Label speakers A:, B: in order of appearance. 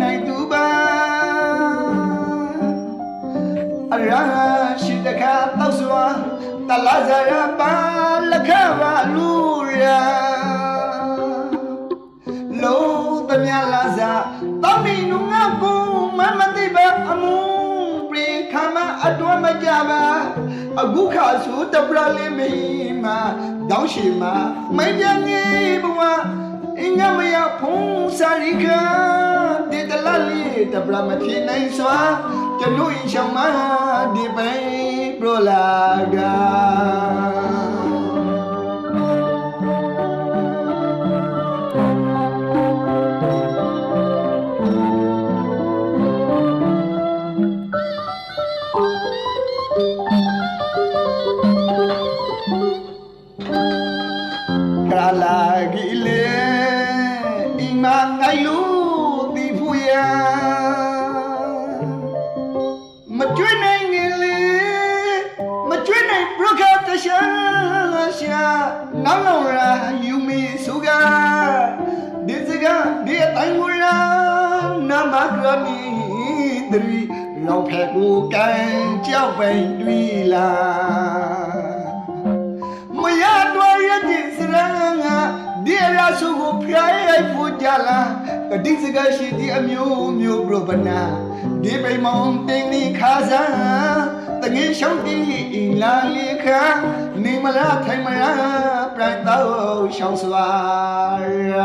A: နိုင်သူပါအရာရှိတခါတောက်စွာတလာဇာရပါလက်ခပါလူရာလုံးသမျှလာစားတောက်နေနုငါကူမမသိပါအမှုပြေခမအတွမကြပါအခုခါဆိုတပရလေးမိမတောင်းရှိမမင်းပြင်းဘဝအင်းငါမရဖုံးစာရီကာ ဒီတလလေးတပရမဖြစ်နိုင် ကျွေးနိုင်ငယ်လေမကျွေးနိုင်ဘရခတ်တရှာရှာနောင်လောင်ရာယူမီစုကဒီစကဒီအတိုင်းဝရာနမကရမီဒရီလောင်ဖက်ကိုကန်ကြောက်ပိန်တွေ့လာ ရိုက်ဖို့ကြလားကတိစကရှိဒီအမျိုးမျိုးပြပနာဒီပိမောင်တင်နေခါစားတငင်းရှောင်းတီအင်လာလေခါနေမလားထိုင်မလားပြိုင်တော့ရှောင်းစွာရာ